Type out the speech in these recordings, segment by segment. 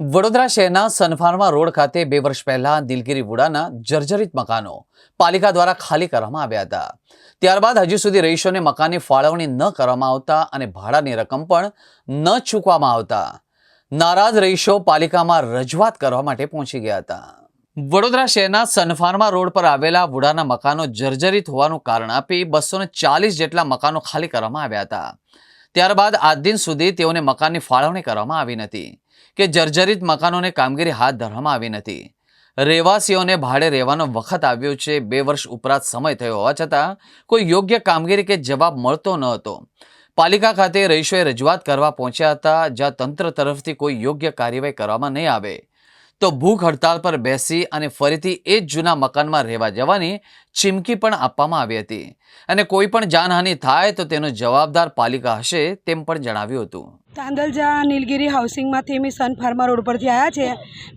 વડોદરા શહેરના સનફાર્મા રોડ ખાતે બે વર્ષ પહેલા દિલગીરી વુડાના જર્જરિત મકાનો પાલિકા દ્વારા ખાલી કરવામાં આવ્યા હતા. ત્યારબાદ હજુ સુધી રહીશોને મકાનની ફાળવણી ન કરવામાં આવતા અને ભાડાની રકમ પણ ન ચૂકવામાં આવતા. નારાજ રહીશો પાલિકામાં રજૂઆત કરવા માટે પહોંચી ગયા હતા. વડોદરા શહેરના સનફાર્મા રોડ પર આવેલા વુડાના મકાનો જર્જરિત હોવાનું કારણ આપી બસો ચાલીસ જેટલા મકાનો ખાલી કરવામાં આવ્યા હતા. ત્યારબાદ આજ દિન સુધી તેઓને મકાનની ફાળવણી કરવામાં આવી નથી. કે જર્જરિત મકાનોને કામગીરી હાથ ધરવામાં આવી નથી. રહેવાસીઓને ભાડે રહેવાનો વખત આવ્યો છે. બે વર્ષ ઉપરાંત સમય થયો હોવા છતાં કોઈ યોગ્ય કામગીરી કે જવાબ મળતો ન હતો. પાલિકા ખાતે રહીશોએ રજૂઆત કરવા પહોંચ્યા હતા, જ્યાં તંત્ર તરફથી કોઈ યોગ્ય કાર્યવાહી કરવામાં નહીં આવે. તો ભૂખ હડતાલ પર બેસી અને ફરીથી એ જ જૂના મકાનમાં રહેવા જવાની ચીમકી પણ આપવામાં આવી હતી. અને કોઈ પણ જાનહાનિ થાય તો તેનો જવાબદાર પાલિકા હશે તેમ પણ જણાવ્યું હતું. તાંદલજા નીલગીરી હાઉસિંગમાંથી અમે સન ફાર્મા રોડ પરથી આવ્યા છે.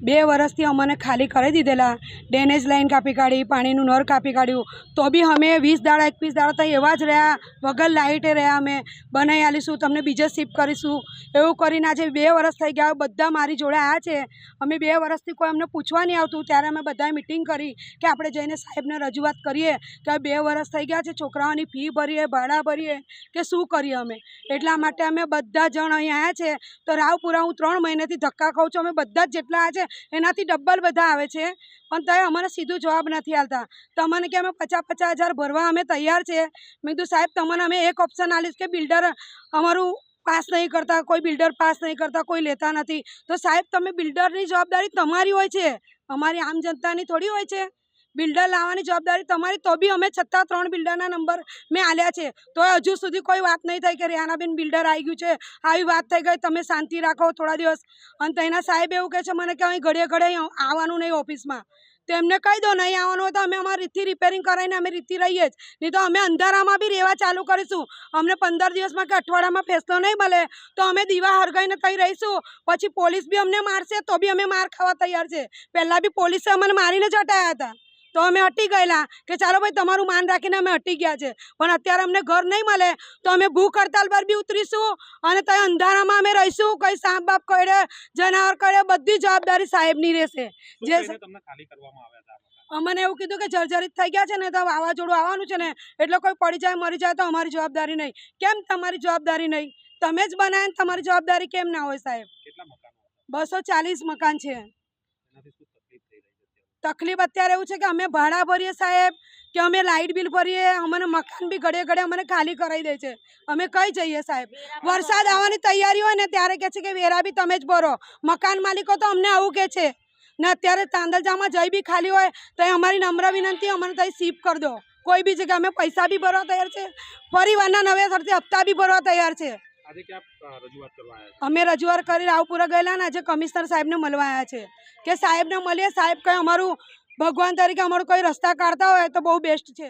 બે વર્ષથી અમને ખાલી કરી દીધેલા. ડેનેજ લાઈન કાપી કાઢી, પાણીનું નળ કાપી કાઢ્યું. તો બી અમે વીસ દાડા, એકવીસ દાડા તો એવા જ રહ્યા. વગર લાઇટે રહ્યા અમે. બનાવી આલીશું, તમને બીજે શિફ્ટ કરીશું. એવું કરીને આજે બે વર્ષ થઈ ગયા. બધા મારી જોડે આવ્યા છે. અમે બે વર્ષથી કોઈ અમને પૂછવા નહીં આવતું. ત્યારે અમે બધાએ મિટિંગ કરી કે આપણે જઈને સાહેબને રજૂઆત કરીએ કે બે વર્ષ થઈ ગયા છે. છોકરાઓની ફી ભરીએ, ભાડા ભરીએ કે શું કરીએ અમે? એટલા માટે અમે બધા જણ અહીં આવ્યા છે, તો રાવપુરા હું ત્રણ મહિનેથી ધક્કા ખાઉં છું. અમે બધા જ જેટલા છે, એનાથી ડબ્બલ બધા આવે છે. પણ તોય અમને સીધું જવાબ નથી આવતા. તમને કે અમે પચાસ પચાસ હજાર ભરવા અમે તૈયાર છે? મેં કીધું, સાહેબ, તમને અમે એક ઓપ્શન આલીશ કે બિલ્ડર અમારું પાસ નહીં કરતા, કોઈ બિલ્ડર પાસ નહીં કરતા, કોઈ લેતા નથી. તો સાહેબ, તમે બિલ્ડરની જવાબદારી તમારી હોય છે. અમારી આમ જનતાની થોડી હોય છે. બિલ્ડર લાવવાની જવાબદારી તમારી, તો બી અમે છતાં ત્રણ બિલ્ડરના નંબર મેં આલ્યા છે. તો હજુ સુધી કોઈ વાત નહીં થઈ કે રેહાનાબેન બિલ્ડર આવી ગયું છે. આવી વાત થઈ ગઈ, તમે શાંતિ રાખો થોડા દિવસ. અને તેના સાહેબ એવું કહે છે મને કે અહીં ઘડીએ ઘડીએ આવવાનું નહીં ઓફિસમાં. તો એમને કહી દો નહીં આવવાનું હોય તો અમે અમારી રીતથી રિપેરિંગ કરાવીને અમે રીતથી રહીએ જ. નહીં તો અમે અંધારામાં બી રહેવા ચાલુ કરીશું. અમને પંદર દિવસમાં કે અઠવાડિયામાં ફેસલો નહીં મળે. તો અમે દીવા હરગાઈને થઈ રહીશું. પછી પોલીસ બી અમને મારશે, તો બી અમે માર ખાવા તૈયાર છે. પહેલાં બી પોલીસે અમને મારીને જ હતા. તો અમે હટી ગયેલા કે ચાલો ભાઈ તમારું માન રાખીને અમે હટી ગયા છે. પણ અત્યારે અમને ઘર નહીં મળે તો અમે ભૂખ હડતાલ પર બી ઉતરીશું અને ત્યાં અંધારામાં અમે રહીશું કઈ સાપ બાપ કરે જનાવર કરે બધી જવાબદારી સાહેબની રહેશે. જે? અમને એવું કીધું કે જર્જરિત થઈ ગયા છે ને તો વાવાઝોડું આવવાનું છે ને એટલે કોઈ પડી જાય મરી જાય તો અમારી જવાબદારી નહીં. કેમ તમારી જવાબદારી નહીં? તમે જ બનાવે ને તમારી જવાબદારી કેમ ના હોય સાહેબ? કેટલા મકાનો હતા? બસો ચાલીસ મકાન છે એનાથી શું તકલીફ થઈ રહી છે અત્યારે? તકલીફ અત્યારે એવું છે કે અમે ભાડા ભરીએ સાહેબ, કે અમે લાઇટ બિલ ભરીએ, અમને મકાન બી ઘડે ઘડે અમને ખાલી કરાવી દે છે. અમે કઈ જઈએ સાહેબ? વરસાદ આવવાની તૈયારી હોય ને ત્યારે કહે છે કે વેરા બી તમે જ ભરો. મકાન માલિકો તો અમને આવું કહે છે. ને અત્યારે તાંદલજામાં જઈ બી ખાલી હોય, તો અમારી નમ્ર વિનંતી, અમને ત્યાં શિફ્ટ કરી દો. કોઈ બી જગ્યાએ અમે પૈસા બી ભરવા તૈયાર છે. પરિવારના નવેસરથી હપ્તા બી ભરવા તૈયાર છે. અમે રજૂઆત કરી રાવપુરા ગયેલા ને, આજે કમિશનર સાહેબને મળવા આવ્યા છે. કે સાહેબને મળીએ, સાહેબ કંઈ અમારું ભગવાન તરીકે અમારું કોઈ રસ્તા કાઢતા હોય તો બહુ બેસ્ટ છે.